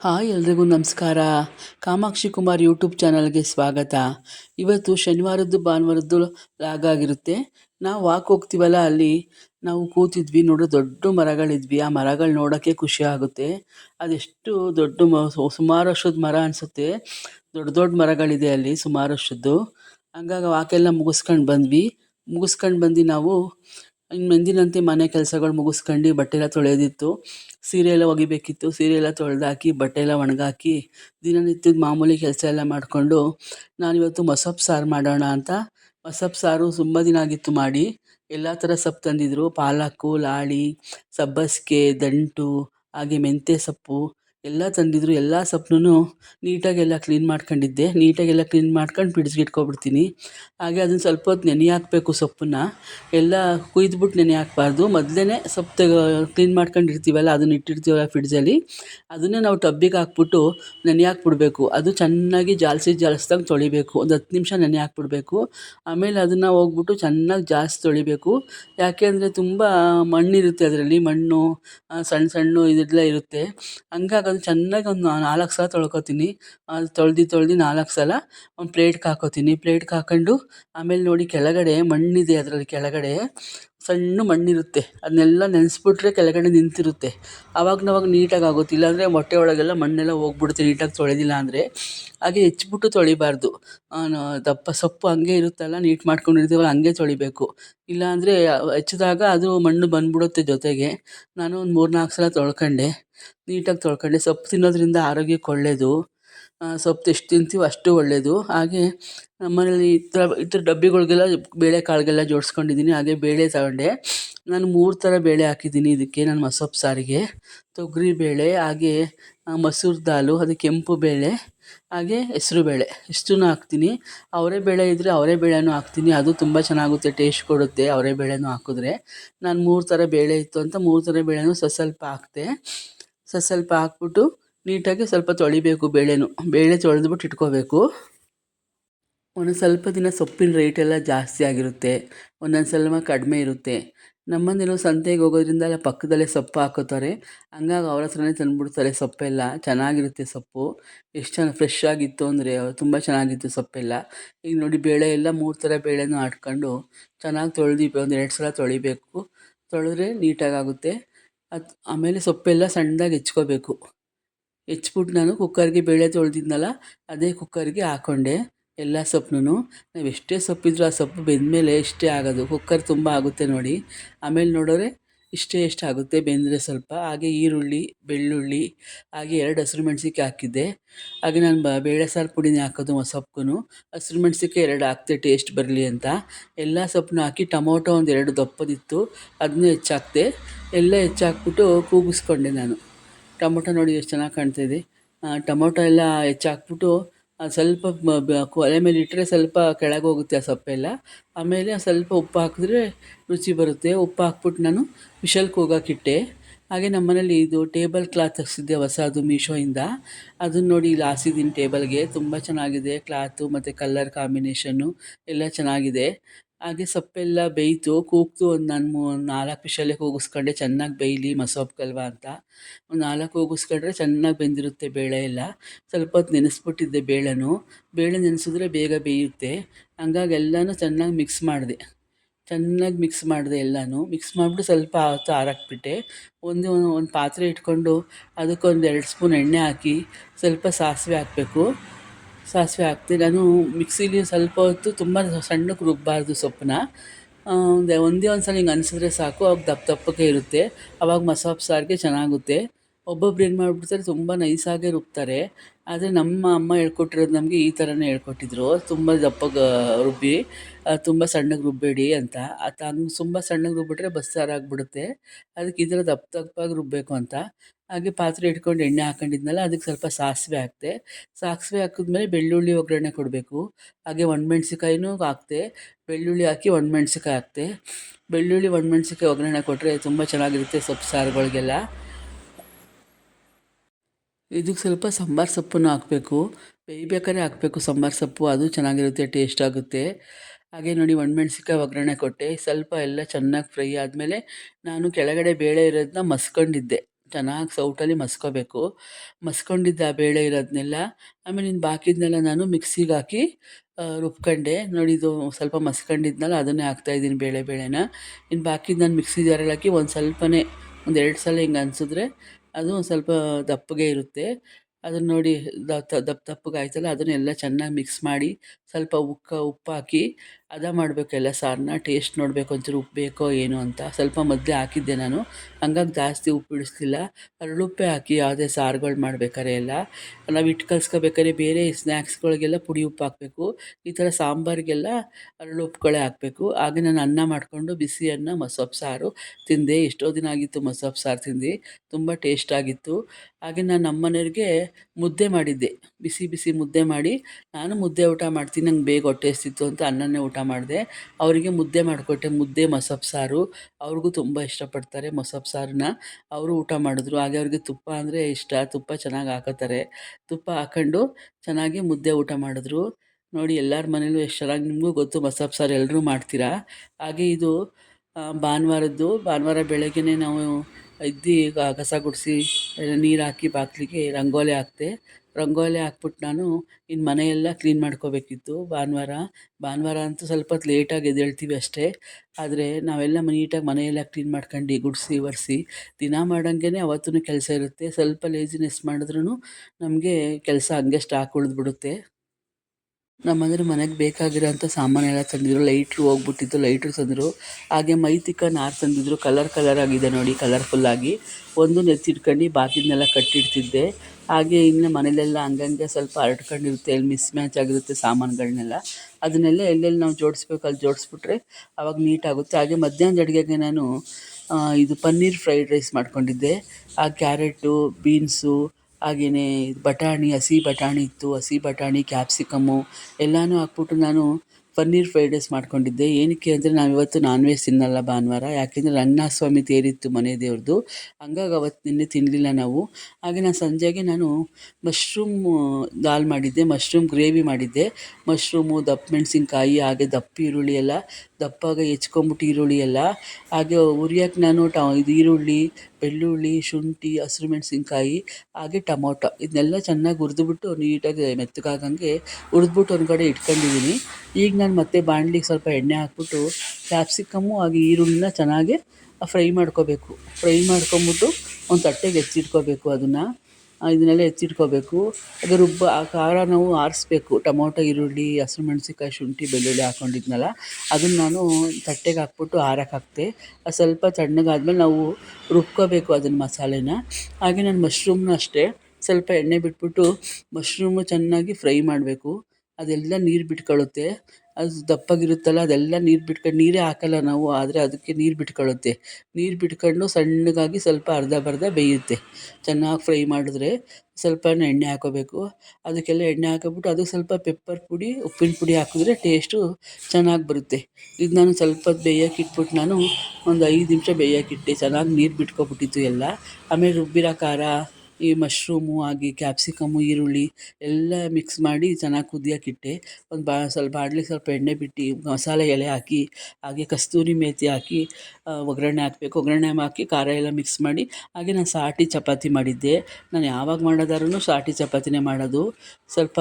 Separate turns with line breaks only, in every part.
Hi ಎಲ್ರಿಗೂ ನಮಸ್ಕಾರ. Kamakshi Kumar YouTube ಚಾನಲ್ಗೆ ಸ್ವಾಗತ. ಇವತ್ತು ಶನಿವಾರದ್ದು ಭಾನುವಾರದ್ದು ಲಾಗ್ ಆಗಿರುತ್ತೆ. ನಾವು ವಾಕ್ ಹೋಗ್ತೀವಲ್ಲ ಅಲ್ಲಿ, ನಾವು ಕೂತಿದ್ವಿ ನೋಡಿ, ದೊಡ್ಡ ಮರಗಳಿದ್ವಿ. ಆ ಮರಗಳು ನೋಡೋಕ್ಕೆ ಖುಷಿ ಆಗುತ್ತೆ. ಅದೆಷ್ಟು ದೊಡ್ಡ ಮ, ಸುಮಾರು ವರ್ಷದ ಮರ ಅನಿಸುತ್ತೆ. ದೊಡ್ಡ ದೊಡ್ಡ ಮರಗಳಿದೆ ಅಲ್ಲಿ ಸುಮಾರು ವರ್ಷದ್ದು. ಹಂಗಾಗಿ ವಾಕೆಲ್ಲ ಮುಗಿಸ್ಕೊಂಡು ಬಂದ್ವಿ. ಮುಗಿಸ್ಕೊಂಡು ಬಂದು ನಾವು ಇನ್ನು ಎಂದಿನಂತೆ ಮನೆ ಕೆಲಸಗಳು ಮುಗಿಸ್ಕೊಂಡು ಬಟ್ಟೆ ಎಲ್ಲ ತೊಳೆಯೋದಿತ್ತು ಸೀರೆ ಎಲ್ಲ ಒಗಿಬೇಕಿತ್ತು. ಸೀರೆ ಎಲ್ಲ ತೊಳೆದಾಕಿ ಬಟ್ಟೆ ಎಲ್ಲ ಒಣಗಾಕಿ, ದಿನನಿತ್ಯದ ಮಾಮೂಲಿ ಕೆಲಸ ಎಲ್ಲ ಮಾಡಿಕೊಂಡು, ನಾನಿವತ್ತು ಮೊಸಪ್ಪು ಸಾರು ಮಾಡೋಣ ಅಂತ ಮೊಸಪ್ಪು ಸಾರು ತುಂಬ ದಿನ ಆಗಿತ್ತು ಮಾಡಿ, ಎಲ್ಲ ಥರ ಸೊಪ್ಪು ತಂದಿದ್ದರು ಪಾಲಕ್ಕು, ಲಾಳಿ, ಸಬ್ಬಸಿಗೆ, ದಂಟು, ಹಾಗೆ ಮೆಂತ್ಯೆ ಸೊಪ್ಪು ಎಲ್ಲ ತಂದಿದ್ದರು ಎಲ್ಲ ಸೊಪ್ಪನ್ನೂ ನೀಟಾಗೆಲ್ಲ ಕ್ಲೀನ್ ಮಾಡ್ಕೊಂಡಿದ್ದೆ. ನೀಟಾಗೆಲ್ಲ ಕ್ಲೀನ್ ಮಾಡ್ಕೊಂಡು ಬಿಡಿಸಿಟ್ಕೊಬಿಡ್ತೀನಿ ಹಾಗೆ ಅದನ್ನು ಸ್ವಲ್ಪ ಹೊತ್ತು ನೆನೆ ಹಾಕಬೇಕು ಸೊಪ್ಪನ್ನು. ಎಲ್ಲ ಕುಯ್ದುಬಿಟ್ಟು ನೆನೆ ಹಾಕಬಾರ್ದು. ಮೊದಲೇ ಸೊಪ್ಪು ತೆಗೆ ಕ್ಲೀನ್ ಮಾಡ್ಕೊಂಡಿರ್ತೀವಲ್ಲ, ಅದನ್ನು ಇಟ್ಟಿರ್ತೀವಲ್ಲ ಫ್ರಿಡ್ಜಲ್ಲಿ ಅದನ್ನೇ ನಾವು ಟಬ್ಬಿಗೆ ಹಾಕ್ಬಿಟ್ಟು ನೆನೆ ಹಾಕ್ಬಿಡ್ಬೇಕು. ಅದು ಚೆನ್ನಾಗಿ ಜಾಲಿಸಿ ಜಾಲಿಸ್ದಂಗೆ ತೊಳಿಬೇಕು. ಒಂದು ಹತ್ತು ನಿಮಿಷ ನೆನೆ ಹಾಕ್ಬಿಡ್ಬೇಕು. ಆಮೇಲೆ ಅದನ್ನು ಹೋಗ್ಬಿಟ್ಟು ಚೆನ್ನಾಗಿ ಜಾಸ್ತಿ ತೊಳಿಬೇಕು. ಯಾಕೆ ಅಂದರೆ ತುಂಬ ಮಣ್ಣಿರುತ್ತೆ ಅದರಲ್ಲಿ. ಮಣ್ಣು ಸಣ್ಣ ಸಣ್ಣ ಇದೆಲ್ಲ ಇರುತ್ತೆ. ಹಂಗಾಗಿ ಅದು ಚೆನ್ನಾಗಿ ಒಂದು ನಾಲ್ಕು ಸಲ ತೊಳ್ಕೊತೀನಿ. ಅದು ತೊಳ್ದು ತೊಳ್ದು ನಾಲ್ಕು ಸಲ ಒಂದು ಪ್ಲೇಟ್ಗೆ ಹಾಕೋತೀನಿ ಪ್ಲೇಟ್ಗೆ ಹಾಕೊಂಡು ಆಮೇಲೆ ನೋಡಿ ಕೆಳಗಡೆ ಮಣ್ಣಿದೆ ಅದರಲ್ಲಿ ಕೆಳಗಡೆ ಸಣ್ಣ ಮಣ್ಣಿರುತ್ತೆ. ಅದನ್ನೆಲ್ಲ ನೆನೆಸ್ಬಿಟ್ರೆ ಕೆಳಗಡೆ ನಿಂತಿರುತ್ತೆ. ಆವಾಗ್ನವಾಗ ನೀಟಾಗಿ ಆಗುತ್ತೆ ಇಲ್ಲಾಂದರೆ ಮೊಟ್ಟೆ ಒಳಗೆಲ್ಲ ಮಣ್ಣೆಲ್ಲ ಹೋಗ್ಬಿಡುತ್ತೆ ನೀಟಾಗಿ ತೊಳೆದಿಲ್ಲ ಅಂದರೆ. ಹಾಗೆ ಹೆಚ್ಚಿಬಿಟ್ಟು ತೊಳಿಬಾರ್ದು. ದಪ್ಪ ಸೊಪ್ಪು ಹಂಗೆ ಇರುತ್ತಲ್ಲ, ನೀಟ್ ಮಾಡ್ಕೊಂಡಿರ್ತೀವಲ್ಲ, ಹಂಗೆ ತೊಳಿಬೇಕು. ಇಲ್ಲಾಂದರೆ ಹೆಚ್ಚಿದಾಗ ಅದು ಮಣ್ಣು ಬಂದ್ಬಿಡುತ್ತೆ ಜೊತೆಗೆ. ನಾನು ಒಂದು ಮೂರು ನಾಲ್ಕು ಸಲ ತೊಳ್ಕೊಂಡೆ. ನೀಟಾಗಿ ತೊಳ್ಕೊಳ್ಳಿ. ಸೊಪ್ಪು ತಿನ್ನೋದ್ರಿಂದ ಆರೋಗ್ಯಕ್ಕೆ ಒಳ್ಳೆಯದು ಸೊಪ್ಪು ಎಷ್ಟು ತಿಂತೀವೋ ಅಷ್ಟು ಒಳ್ಳೆಯದು ಹಾಗೆ ನಮ್ಮನೇಲಿ ಈ ಥರ ಈ ಥರ ಡಬ್ಬಿಗಳ್ಗೆಲ್ಲ ಬೇಳೆಕಾಳಿಗೆಲ್ಲ ಜೋಡಿಸ್ಕೊಂಡಿದ್ದೀನಿ. ಹಾಗೆ ಬೇಳೆ ತಗೊಂಡೆ. ನಾನು ಮೂರು ಥರ ಬೇಳೆ ಹಾಕಿದ್ದೀನಿ ಇದಕ್ಕೆ ನಾನು ಮಸೊಪ್ಪು ಸಾರಿಗೆ. ತೊಗರಿ ಬೇಳೆ, ಹಾಗೆ ಮಸೂರ್ ದಾಲು, ಅದು ಕೆಂಪು ಬೇಳೆ, ಹಾಗೆ ಹೆಸರು ಬೇಳೆ. ಇಷ್ಟನ್ನೂ ಹಾಕ್ತೀನಿ. ಅವರೆಬೇಳೆ ಇದ್ದರೆ ಅವರೆಬೇಳೆನೂ ಹಾಕ್ತೀನಿ. ಅದು ತುಂಬ ಚೆನ್ನಾಗುತ್ತೆ, ಟೇಸ್ಟ್ ಕೊಡುತ್ತೆ ಅವರೆಬೇಳೆನೂ ಹಾಕಿದ್ರೆ. ನಾನು ಮೂರು ಥರ ಬೇಳೆ ಇತ್ತು ಅಂತ ಮೂರು ಥರ ಬೇಳೆನೂ ಸ್ವಲ್ಪ ಹಾಕಿದೆ ಸ್ವಲ್ಪ ಹಾಕ್ಬಿಟ್ಟು ನೀಟಾಗಿ ಸ್ವಲ್ಪ ತೊಳಿಬೇಕು ಬೇಳೆನು. ಬೇಳೆ ತೊಳೆದ್ಬಿಟ್ಟು ಇಟ್ಕೋಬೇಕು. ಒಂದು ಸ್ವಲ್ಪ ದಿನ ಸೊಪ್ಪಿನ ರೇಟೆಲ್ಲ ಜಾಸ್ತಿ ಆಗಿರುತ್ತೆ. ಒಂದೊಂದು ಸಲ ಕಡಿಮೆ ಇರುತ್ತೆ. ನಮ್ಮ ಸಂತೆಗೆ ಹೋಗೋದ್ರಿಂದ ಎಲ್ಲ ಪಕ್ಕದಲ್ಲೇ ಸೊಪ್ಪು ಹಾಕೋತಾರೆ. ಹಂಗಾಗಿ ಅವ್ರ ಹತ್ರನೇ ತಂದುಬಿಡ್ತಾರೆ ಸೊಪ್ಪೆಲ್ಲ. ಚೆನ್ನಾಗಿರುತ್ತೆ ಸೊಪ್ಪು. ಎಷ್ಟು ಚೆನ್ನಾಗಿ ಫ್ರೆಶ್ ಆಗಿತ್ತು ಅಂದರೆ ತುಂಬ ಚೆನ್ನಾಗಿತ್ತು ಸೊಪ್ಪೆಲ್ಲ. ಈಗ ನೋಡಿ ಬೇಳೆ ಎಲ್ಲ ಮೂರು ಥರ ಬೇಳೆನೂ ಹಾಕ್ಕೊಂಡು ಚೆನ್ನಾಗಿ ತೊಳೆದಿ ಒಂದು ಎರಡು ಸಲ ತೊಳಿಬೇಕು. ತೊಳೆದ್ರೆ ನೀಟಾಗಾಗುತ್ತೆ ಅದು ಆಮೇಲೆ ಸೊಪ್ಪೆಲ್ಲ ಸಣ್ಣದಾಗಿ ಹೆಚ್ಕೋಬೇಕು. ಹೆಚ್ಬಿಟ್ಟು ನಾನು ಕುಕ್ಕರ್ಗೆ ಬೇಳೆ ತೊಳೆದಿದ್ನಲ್ಲ, ಅದೇ ಕುಕ್ಕರ್ಗೆ ಹಾಕ್ಕೊಂಡೆ ಎಲ್ಲ ಸೊಪ್ಪನ್ನೂ ನಾವು ಎಷ್ಟೇ ಸೊಪ್ಪಿದ್ರೂ ಆ ಸೊಪ್ಪು ಬೆಂದಮೇಲೆ ಇಷ್ಟೇ ಆಗೋದು, ಕುಕ್ಕರ್ ತುಂಬ ಆಗುತ್ತೆ ನೋಡಿ. ಆಮೇಲೆ ನೋಡಿದ್ರೆ ಇಷ್ಟೇ ಎಷ್ಟು ಆಗುತ್ತೆ ಬೆಂದರೆ ಸ್ವಲ್ಪ. ಹಾಗೆ ಈರುಳ್ಳಿ, ಬೆಳ್ಳುಳ್ಳಿ, ಹಾಗೆ ಎರಡು ಹಸಿರು ಮೆಣಸಿಕಾಯಿ ಹಾಕಿದ್ದೆ. ಹಾಗೆ ನಾನು ಬೇಳೆ ಸಾರು ಪುಡಿನೇ ಹಾಕೋದು ಸೊಪ್ಪು ಹಸಿರು ಮೆಣ್ಸಿನ್ಕಾಯಿ ಎರಡು ಹಾಕ್ದೆ ಟೇಸ್ಟ್ ಬರಲಿ ಅಂತ. ಎಲ್ಲ ಸೊಪ್ಪನ್ನ ಹಾಕಿ ಟೊಮೊಟೊ ಒಂದು ಎರಡು ದಪ್ಪದಿತ್ತು. ಅದನ್ನೂ ಹೆಚ್ಚಾಕ್ದೆ. ಎಲ್ಲ ಹೆಚ್ಚಾಕ್ಬಿಟ್ಟು ಕೂಗಿಸ್ಕೊಂಡೆ ನಾನು. ಟೊಮೊಟೊ ನೋಡಿ ಎಷ್ಟು ಚೆನ್ನಾಗಿ ಕಾಣ್ತಾಯಿದೆ ಟೊಮೊಟೊ ಎಲ್ಲ ಹೆಚ್ಚಾಕ್ಬಿಟ್ಟು ಸ್ವಲ್ಪ ಒಲೆ ಮೇಲೆ ಇಟ್ಟರೆ ಸ್ವಲ್ಪ ಕೆಳಗೆ ಹೋಗುತ್ತೆ ಆ ಸೊಪ್ಪೆಲ್ಲ ಆಮೇಲೆ ಸ್ವಲ್ಪ ಉಪ್ಪು ಹಾಕಿದ್ರೆ ರುಚಿ ಬರುತ್ತೆ. ಉಪ್ಪು ಹಾಕ್ಬಿಟ್ಟು ನಾನು ವಿಶಲ್ ಹೋಗೋಕ್ಕಿಟ್ಟೆ ಹಾಗೆ ನಮ್ಮನೇಲಿ ಇದು ಟೇಬಲ್ ಕ್ಲಾತ್ ತರಿಸಿದ್ದೆ ಹೊಸದು ಮೀಶೋಯಿಂದ. ಅದನ್ನ ನೋಡಿ ಇಲ್ಲಿ ಹಾಸಿದ್ದೀನಿ ಟೇಬಲ್ಗೆ. ತುಂಬ ಚೆನ್ನಾಗಿದೆ ಕ್ಲಾತು ಮತ್ತು ಕಲ್ಲರ್ ಕಾಂಬಿನೇಷನ್ನು ಎಲ್ಲ ಚೆನ್ನಾಗಿದೆ. ಹಾಗೆ ಸೊಪ್ಪೆಲ್ಲ ಬೇಯಿತು, ಕೂಗ್ತು ಒಂದು ನಾನು ಮೂ, ನಾಲ್ಕು ವಿಷಲ್ಲೇ ಕೂಗಿಸ್ಕೊಂಡೆ, ಚೆನ್ನಾಗಿ ಬೇಯಲಿ ಮಸೊಪ್ಪಲ್ವ ಅಂತ. ಒಂದು ನಾಲ್ಕು ಕೂಗಿಸ್ಕೊಂಡ್ರೆ ಚೆನ್ನಾಗಿ ಬೆಂದಿರುತ್ತೆ ಬೇಳೆ ಎಲ್ಲ. ಸ್ವಲ್ಪ ಹೊತ್ತು ನೆನೆಸ್ಬಿಟ್ಟಿದ್ದೆ ಬೇಳೆನೂ. ಬೇಳೆ ನೆನೆಸಿದ್ರೆ ಬೇಗ ಬೇಯುತ್ತೆ. ಹಂಗಾಗಿ ಎಲ್ಲನೂ ಚೆನ್ನಾಗಿ ಮಿಕ್ಸ್ ಮಾಡಿದೆ. ಚೆನ್ನಾಗಿ ಮಿಕ್ಸ್ ಮಾಡಿದೆ ಎಲ್ಲನೂ. ಮಿಕ್ಸ್ ಮಾಡಿಬಿಟ್ಟು ಸ್ವಲ್ಪ ಹೊತ್ತು ಆರಾಕ್ಬಿಟ್ಟೆ. ಒಂದು ಒಂದು ಪಾತ್ರೆ ಇಟ್ಕೊಂಡು ಅದಕ್ಕೊಂದು ಎರಡು ಸ್ಪೂನ್ ಎಣ್ಣೆ ಹಾಕಿ ಸ್ವಲ್ಪ ಸಾಸಿವೆ ಹಾಕಬೇಕು. ಸಾಸಿವೆ ಹಾಕ್ತೀನಿ ನಾನು ಮಿಕ್ಸಿಲಿ ಸ್ವಲ್ಪ ಹೊತ್ತು ತುಂಬ ಸಣ್ಣಕ್ಕೆ ರುಬ್ಬಾರ್ದು ಸೊಪ್ಪನ್ನ. ಒಂದೇ ಒಂದೇ ಸಲ ಹಿಂಗೆ ಅನಿಸಿದ್ರೆ ಸಾಕು. ಅವಾಗ ದಪ್ಪ ದಪ್ಪಗೆ ಇರುತ್ತೆ. ಅವಾಗ ಮಸಾಪ್ ಸಾರಿಗೆ ಚೆನ್ನಾಗುತ್ತೆ. ಒಬ್ಬೊಬ್ರು ಏನು ಮಾಡಿಬಿಡ್ತಾರೆ, ತುಂಬ ನೈಸಾಗೆ ರುಬ್ತಾರೆ. ಆದರೆ ನಮ್ಮ ಅಮ್ಮ ಹೇಳ್ಕೊಟ್ಟಿರೋದು ನಮಗೆ ಈ ಥರನೇ ಹೇಳ್ಕೊಟ್ಟಿದ್ರು. ತುಂಬ ದಪ್ಪಗೆ ರುಬ್ಬಿ ತುಂಬ ಸಣ್ಣಗೆ ರುಬ್ಬೇಡಿ ಅಂತ. ಅದು ಹಂಗೆ ತುಂಬ ಸಣ್ಣಗೆ ರುಬ್ಬಿಟ್ರೆ ಬಸ್ಸಾರು ಆಗಿಬಿಡುತ್ತೆ. ಅದಕ್ಕೆ ಈ ಥರ ದಪ್ಪ ದಪ್ಪಾಗಿ ರುಬ್ಬಬೇಕು ಅಂತ. ಹಾಗೆ ಪಾತ್ರೆ ಇಟ್ಕೊಂಡು ಎಣ್ಣೆ ಹಾಕೊಂಡಿದ್ನಲ್ಲ, ಅದಕ್ಕೆ ಸ್ವಲ್ಪ ಸಾಸಿವೆ ಹಾಕಿದೆ ಸಾಸಿವೆ ಹಾಕಿದ್ಮೇಲೆ ಬೆಳ್ಳುಳ್ಳಿ ಒಗ್ಗರಣೆ ಕೊಡಬೇಕು. ಹಾಗೆ ಒಣಮೆಣ್ಸಿಕಾಯಿನೂ ಹಾಕ್ತೆ. ಬೆಳ್ಳುಳ್ಳಿ ಹಾಕಿ ಒಣಮೆಣ್ಸಿಕಾಯಿ ಹಾಕ್ತೆ. ಬೆಳ್ಳುಳ್ಳಿ ಒಣಮೆಣ್ಸಿಕಾಯಿ ಒಗ್ಗರಣೆ ಕೊಟ್ಟರೆ ತುಂಬ ಚೆನ್ನಾಗಿರುತ್ತೆ ಸೊಪ್ಪು ಸಾರುಗಳಿಗೆಲ್ಲ. ಇದಕ್ಕೆ ಸ್ವಲ್ಪ ಸಾಂಬಾರು ಸೊಪ್ಪನ್ನು ಹಾಕಬೇಕು. ಬೇಯ್ಬೇಕಾದ್ರೆ ಹಾಕಬೇಕು ಸಾಂಬಾರು ಸೊಪ್ಪು, ಅದು ಚೆನ್ನಾಗಿರುತ್ತೆ ಟೇಸ್ಟ್ ಆಗುತ್ತೆ. ಹಾಗೆ ನೋಡಿ, ಒಣಮೆಣ್ಸಿನ್ಕಾಯಿ ಒಗ್ಗರಣೆ ಕೊಟ್ಟೆ. ಸ್ವಲ್ಪ ಎಲ್ಲ ಚೆನ್ನಾಗಿ ಫ್ರೈ ಆದಮೇಲೆ ನಾನು ಕೆಳಗಡೆ ಬೇಳೆ ಇರೋದನ್ನ ಮಸ್ಕೊಂಡಿದ್ದೆ. ಚೆನ್ನಾಗಿ ಸೌಟಲ್ಲಿ ಮಸ್ಕೋಬೇಕು. ಮಸ್ಕೊಂಡಿದ್ದ ಆ ಬೇಳೆ ಇರೋದನ್ನೆಲ್ಲ ಆಮೇಲೆ ಇನ್ನು ಬಾಕಿದ್ನೆಲ್ಲ ನಾನು ಮಿಕ್ಸಿಗೆ ಹಾಕಿ ರುಬ್ಕೊಂಡೆ. ನೋಡಿ, ಇದು ಸ್ವಲ್ಪ ಮಸ್ಕೊಂಡಿದ್ನಲ್ಲ, ಅದನ್ನೇ ಹಾಕ್ತಾಯಿದ್ದೀನಿ ಬೇಳೆ ಬೇಳೆನ. ಇನ್ನು ಬಾಕಿದ್ದು ನಾನು ಮಿಕ್ಸಿ ಜಾರಲ್ಲಿ ಹಾಕಿ ಒಂದು ಸ್ವಲ್ಪನೇ, ಒಂದು ಎರಡು ಸಲ ಹಿಂಗೆ ಅನ್ಸಿದ್ರೆ ಅದು ಸ್ವಲ್ಪ ದಪ್ಪಗೆ ಇರುತ್ತೆ. ಅದನ್ನ ನೋಡಿ ದಪ್ಪ ದಪ್ಪಗಾಯ್ತಲ್ಲ ಅದನ್ನೆಲ್ಲ ಚೆನ್ನಾಗಿ ಮಿಕ್ಸ್ ಮಾಡಿ ಸ್ವಲ್ಪ ಉಕ್ಕ ಉಪ್ಪು ಹಾಕಿ ಮಾಡಬೇಕು ಎಲ್ಲ ಸಾರನ್ನ ಟೇಸ್ಟ್ ನೋಡಬೇಕು, ಒಂಚೂರು ಉಪ್ಪು ಬೇಕೋ ಏನೋ ಅಂತ. ಸ್ವಲ್ಪ ಮೊದಲೇ ಹಾಕಿದ್ದೆ ನಾನು. ಹಂಗಾಗಿ ಜಾಸ್ತಿ ಉಪ್ಪು ಇಡಿಸ್ತಿಲ್ಲ ಅರಳುಪ್ಪೆ ಹಾಕಿ ಯಾವುದೇ ಸಾರುಗಳು ಮಾಡ್ಬೇಕಾದ್ರೆ ಎಲ್ಲ. ನಾವು ಇಟ್ಟು ಕಲ್ಸ್ಕೊಬೇಕಾದ್ರೆ ಬೇರೆ ಸ್ನ್ಯಾಕ್ಸ್ಗಳಿಗೆಲ್ಲ ಪುಡಿ ಉಪ್ಪು ಹಾಕಬೇಕು. ಈ ಥರ ಸಾಂಬಾರಿಗೆಲ್ಲ ಅರಳು ಉಪ್ಪುಗಳೇ ಹಾಕಬೇಕು. ಹಾಗೆ ನಾನು ಅನ್ನ ಮಾಡಿಕೊಂಡು ಬಿಸಿ ಅನ್ನ ಮೊಸೊಪ್ಪು ಸಾರು ತಿಂದೆ. ಎಷ್ಟೋ ದಿನ ಆಗಿತ್ತು ಮೊಸೊಪ್ಪು ಸಾರು ತಿಂದು. ತುಂಬ ಟೇಸ್ಟಾಗಿತ್ತು ಹಾಗೆ ನಾನು ನಮ್ಮನೆಯವ್ರಿಗೆ ಮುದ್ದೆ ಮಾಡಿದ್ದೆ. ಬಿಸಿ ಬಿಸಿ ಮುದ್ದೆ ಮಾಡಿ. ನಾನು ಮುದ್ದೆ ಊಟ ಮಾಡ್ತೀನಿ ನಂಗೆ ಬೇಗ ಹೊಟ್ಟೆ ಹಸ್ತಿತ್ತು ಅಂತ ಅನ್ನನೇ ಊಟ ಮಾಡಿದೆ. ಅವರಿಗೆ ಮುದ್ದೆ ಮಾಡಿಕೊಟ್ಟೆ. ಮುದ್ದೆ, ಮೊಸಪ್ ಸಾರು. ಅವ್ರಿಗೂ ತುಂಬ ಇಷ್ಟಪಡ್ತಾರೆ ಮೊಸಪ್ ಸಾರನ್ನ. ಅವರು ಊಟ ಮಾಡಿದ್ರು. ಹಾಗೆ ಅವ್ರಿಗೆ ತುಪ್ಪ ಅಂದರೆ ಇಷ್ಟ. ತುಪ್ಪ ಚೆನ್ನಾಗಿ ಹಾಕೋತಾರೆ ತುಪ್ಪ ಹಾಕೊಂಡು ಚೆನ್ನಾಗಿ ಮುದ್ದೆ ಊಟ ಮಾಡಿದ್ರು. ನೋಡಿ, ಎಲ್ಲರ ಮನೇಲೂ ಎಷ್ಟು ಚೆನ್ನಾಗಿ ನಿಮಗೂ ಗೊತ್ತು ಮೊಸಪ್ ಸಾರು ಎಲ್ಲರೂ ಮಾಡ್ತೀರಾ? ಹಾಗೆ ಇದು ಭಾನುವಾರದ್ದು. ಭಾನುವಾರ ಬೆಳಗ್ಗೆನೇ ನಾವು ಇದ್ದು ಕಸ ಗುಡಿಸಿ ನೀರು ಹಾಕಿ ಬಾಗಿಲಿಗೆ ರಂಗೋಲಿ ಹಾಕ್ದೆ. ರಂಗೋಲಿ ಹಾಕ್ಬಿಟ್ಟು ನಾನು ಇನ್ನು ಮನೆಯೆಲ್ಲ ಕ್ಲೀನ್ ಮಾಡ್ಕೋಬೇಕಿತ್ತು. ಭಾನುವಾರ ಭಾನುವಾರ ಅಂತೂ ಸ್ವಲ್ಪ ಹೊತ್ತು ಲೇಟಾಗಿ ಎದ್ದೇಳ್ತೀವಿ ಅಷ್ಟೇ. ಆದರೆ ನಾವೆಲ್ಲ ನೀಟಾಗಿ ಮನೆಯೆಲ್ಲ ಕ್ಲೀನ್ ಮಾಡ್ಕೊಂಡು, ಗುಡಿಸಿ, ಒರೆಸಿ, ದಿನ ಮಾಡಂಗೆ ಅವತ್ತೂ ಕೆಲಸ ಇರುತ್ತೆ. ಸ್ವಲ್ಪ ಲೇಜಿನೆಸ್ ಮಾಡಿದ್ರೂ ನಮಗೆ ಕೆಲಸ ಹಂಗೆ ಸ್ಟಾಕ್ ಉಳಿದ್ಬಿಡುತ್ತೆ. ನಮ್ಮಂದ್ರೆ ಮನೆಗೆ ಬೇಕಾಗಿರೋಂಥ ಸಾಮಾನೆಲ್ಲ ತಂದಿದ್ರು. ಲೈಟ್ರು ಹೋಗ್ಬಿಟ್ಟಿತ್ತು, ಲೈಟ್ರು ತಂದರು. ಹಾಗೆ ಮೈತಿಕ ನಾರು ತಂದಿದ್ರು. ಕಲರ್ ಕಲರ್ ಆಗಿದೆ ನೋಡಿ ಕಲರ್ಫುಲ್ಲಾಗಿ ಒಂದು ನೆತ್ತಿಟ್ಕೊಂಡು ಬಾಕಿದನ್ನೆಲ್ಲ ಕಟ್ಟಿಡ್ತಿದ್ದೆ. ಹಾಗೆ ಇನ್ನು ಮನೇಲೆಲ್ಲ ಹಂಗಂಗೆ ಸ್ವಲ್ಪ ಹರಡ್ಕೊಂಡಿರುತ್ತೆ ಎಲ್ಲಿ ಮಿಸ್ ಮ್ಯಾಚ್ ಆಗಿರುತ್ತೆ ಸಾಮಾನುಗಳನ್ನೆಲ್ಲ ಅದನ್ನೆಲ್ಲ ಎಲ್ಲೆಲ್ಲಿ ನಾವು ಜೋಡಿಸ್ಬೇಕು ಅಲ್ಲಿ ಜೋಡಿಸ್ಬಿಟ್ರೆ ಆವಾಗ ನೀಟಾಗುತ್ತೆ ಹಾಗೆ ಮಧ್ಯಾಹ್ನದ ಅಡುಗೆಗೆ ನಾನು ಇದು ಪನ್ನೀರ್ ಫ್ರೈಡ್ ರೈಸ್ ಮಾಡ್ಕೊಂಡಿದ್ದೆ. ಆ ಕ್ಯಾರೆಟು ಬೀನ್ಸು ಹಾಗೆಯೇ ಬಟಾಣಿ, ಹಸಿ ಬಟಾಣಿ ಇತ್ತು. ಹಸಿ ಬಟಾಣಿ ಕ್ಯಾಪ್ಸಿಕಮ್ಮು ಎಲ್ಲನೂ ಹಾಕ್ಬಿಟ್ಟು ನಾನು ಪನ್ನೀರ್ ಫ್ರೈಡ್ ರೈಸ್ ಮಾಡ್ಕೊಂಡಿದ್ದೆ. ಏನಕ್ಕೆ ಅಂದರೆ ನಾವು ಇವತ್ತು ನಾನ್ ವೆಜ್ ತಿನ್ನಲ್ಲ ಭಾನುವಾರ. ಯಾಕೆಂದರೆ ರಂಗನಾಥಸ್ವಾಮಿ ತೇರಿತ್ತು ಮನೆ ದೇವ್ರದ್ದು ಹಂಗಾಗಿ ಅವತ್ತು ನಿನ್ನೆ ತಿನ್ನಲಿಲ್ಲ ನಾವು. ಹಾಗೆ ನಾನು ಸಂಜೆಗೆ ನಾನು ಮಶ್ರೂಮ್ ದಾಲ್ ಮಾಡಿದ್ದೆ. ಮಶ್ರೂಮ್ ಗ್ರೇವಿ ಮಾಡಿದ್ದೆ. ಮಶ್ರೂಮು ದಪ್ಪ ಮೆಣಸಿನ್ಕಾಯಿ, ಹಾಗೆ ದಪ್ಪ ಈರುಳ್ಳಿ ಎಲ್ಲ ದಪ್ಪಾಗಿ ಹೆಚ್ಕೊಂಬಿಟ್ಟು ಈರುಳ್ಳಿ ಎಲ್ಲ. ಹಾಗೆ ಹುರಿಯೋಕೆ ನಾನು ಟ, ಇದು ಈರುಳ್ಳಿ, ಬೆಳ್ಳುಳ್ಳಿ, ಶುಂಠಿ, ಹಸಿರು ಮೆಣಸಿನ್ಕಾಯಿ, ಹಾಗೆ ಟೊಮೊಟೊ ಇದನ್ನೆಲ್ಲ ಚೆನ್ನಾಗಿ ಹುರಿದ್ಬಿಟ್ಟು ನೀಟಾಗಿ ಮೆತ್ತಗಾಗಂಗೆ ಹುರಿದ್ಬಿಟ್ಟು ಒಂದು ಕಡೆ ಇಟ್ಕೊಂಡಿದ್ದೀನಿ ಈಗ ನಾನು ಮತ್ತೆ ಬಾಣಲಿಗೆ ಸ್ವಲ್ಪ ಎಣ್ಣೆ ಹಾಕ್ಬಿಟ್ಟು ಕ್ಯಾಪ್ಸಿಕಮ್ಮು ಹಾಗೆ ಈರುಳ್ಳಿನ ಚೆನ್ನಾಗಿ ಫ್ರೈ ಮಾಡ್ಕೋಬೇಕು. ಫ್ರೈ ಮಾಡ್ಕೊಂಬಿಟ್ಟು ಒಂದು ತಟ್ಟೆಗೆ ಎತ್ತಿಟ್ಕೋಬೇಕು ಅದನ್ನು. ಇದನ್ನೆಲ್ಲ ಎತ್ತಿಟ್ಕೋಬೇಕು. ಅದು ರುಬ್ಬ, ಆ ಖಾರ ನಾವು ಆರಿಸ್ಬೇಕು. ಟೊಮೊಟೊ, ಈರುಳ್ಳಿ, ಹಸಿರು ಶುಂಠಿ, ಬೆಳ್ಳುಳ್ಳಿ ಹಾಕ್ಕೊಂಡಿದ್ನಲ್ಲ ಅದನ್ನು ನಾನು ತಟ್ಟೆಗೆ ಹಾಕ್ಬಿಟ್ಟು ಆರಕ್ಕೆ ಹಾಕಿದೆ ಸ್ವಲ್ಪ ತಣ್ಣಗಾದ್ಮೇಲೆ ನಾವು ರುಬ್ಕೋಬೇಕು ಅದನ್ನು ಮಸಾಲೆನ. ಹಾಗೆ ನಾನು ಮಶ್ರೂಮ್ನ ಅಷ್ಟೇ ಸ್ವಲ್ಪ ಎಣ್ಣೆ ಬಿಟ್ಬಿಟ್ಟು ಮಶ್ರೂಮು ಚೆನ್ನಾಗಿ ಫ್ರೈ ಮಾಡಬೇಕು. ಅದೆಲ್ಲ ನೀರು ಬಿಟ್ಕೊಳ್ಳುತ್ತೆ ಅದು ದಪ್ಪಗಿರುತ್ತಲ್ಲ, ಅದೆಲ್ಲ ನೀರು ಬಿಟ್ಕೊಂಡು ನೀರೇ ಹಾಕಲ್ಲ ನಾವು, ಆದರೆ ಅದಕ್ಕೆ ನೀರು ಬಿಟ್ಕೊಳ್ಳುತ್ತೆ. ನೀರು ಬಿಟ್ಕೊಂಡು ಸಣ್ಣಗಾಗಿ ಸ್ವಲ್ಪ ಅರ್ಧ ಬರ್ಧ ಬೇಯುತ್ತೆ. ಚೆನ್ನಾಗಿ ಫ್ರೈ ಮಾಡಿದ್ರೆ ಸ್ವಲ್ಪ ಎಣ್ಣೆ ಹಾಕ್ಕೋಬೇಕು ಅದಕ್ಕೆಲ್ಲ ಎಣ್ಣೆ ಹಾಕೋಬಿಟ್ಟು ಅದಕ್ಕೆ ಸ್ವಲ್ಪ ಪೆಪ್ಪರ್ ಪುಡಿ, ಉಪ್ಪಿನ ಪುಡಿ ಹಾಕಿದ್ರೆ ಟೇಸ್ಟು ಚೆನ್ನಾಗಿ ಬರುತ್ತೆ. ಇದು ನಾನು ಸ್ವಲ್ಪ ಬೇಯೋಕೆ ಇಟ್ಬಿಟ್ಟು ನಾನು ಒಂದು ಐದು ನಿಮಿಷ ಬೇಯೋಕೆ ಇಟ್ಟೆ. ಚೆನ್ನಾಗಿ ನೀರು ಬಿಟ್ಕೊಬಿಟ್ಟಿತ್ತು ಎಲ್ಲ. ಆಮೇಲೆ ರುಬ್ಬಿರೋ ಖಾರ ಈ ಮಶ್ರೂಮು ಆಗಿ ಕ್ಯಾಪ್ಸಿಕಮ್ಮು ಈರುಳ್ಳಿ ಎಲ್ಲ ಮಿಕ್ಸ್ ಮಾಡಿ ಚೆನ್ನಾಗಿ ಕುದಿಯೋಕ್ಕಿಟ್ಟೆ ಒಂದು ಬಾ, ಸ್ವಲ್ಪ ಬಾಣಲಿಗೆ ಸ್ವಲ್ಪ ಎಣ್ಣೆ ಬಿಟ್ಟು, ಮಸಾಲೆ ಎಲೆ ಹಾಕಿ, ಹಾಗೆ ಕಸ್ತೂರಿ ಮೇಥಿ ಹಾಕಿ ಒಗ್ಗರಣೆ ಹಾಕಬೇಕು. ಒಗ್ಗರಣೆ ಹಾಕಿ ಖಾರ ಎಲ್ಲ ಮಿಕ್ಸ್ ಮಾಡಿ, ಹಾಗೆ ನಾನು ಸಾಟಿ ಚಪಾತಿ ಮಾಡಿದ್ದೆ. ನಾನು ಯಾವಾಗ ಮಾಡೋದಾದ್ರೂ ಸಾಟಿ ಚಪಾತಿನೇ ಮಾಡೋದು. ಸ್ವಲ್ಪ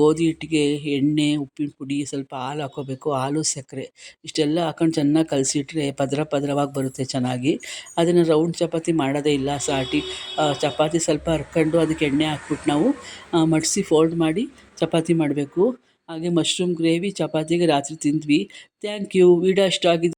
ಗೋಧಿ ಹಿಟ್ಟಿಗೆ ಎಣ್ಣೆ, ಉಪ್ಪಿನ ಪುಡಿ, ಸ್ವಲ್ಪ ಹಾಲು ಹಾಕೋಬೇಕು. ಹಾಲು ಸಕ್ಕರೆ. ಇಷ್ಟೆಲ್ಲ ಹಾಕೊಂಡು ಚೆನ್ನಾಗಿ ಕಲಸಿಟ್ರೆ ಪದರ ಪದರವಾಗಿ ಬರುತ್ತೆ ಚೆನ್ನಾಗಿ. ಅದನ್ನು ರೌಂಡ್ ಚಪಾತಿ ಮಾಡೋದೇ ಇಲ್ಲ. ಸಾಟಿ ಚಪಾತಿ ಸ್ವಲ್ಪ ಹರ್ಕೊಂಡು ಅದಕ್ಕೆ ಎಣ್ಣೆ ಹಾಕ್ಬಿಟ್ಟು ನಾವು ಮಡಿಸಿ ಫೋಲ್ಡ್ ಮಾಡಿ ಚಪಾತಿ ಮಾಡಬೇಕು. ಹಾಗೆ ಮಶ್ರೂಮ್ ಗ್ರೇವಿ ಚಪಾತಿಗೆ ರಾತ್ರಿ ತಿಂದ್ವಿ. ಥ್ಯಾಂಕ್ ಯು ವಿಡಿಯೋ ಇಷ್ಟ ಆಗಿದ್ದು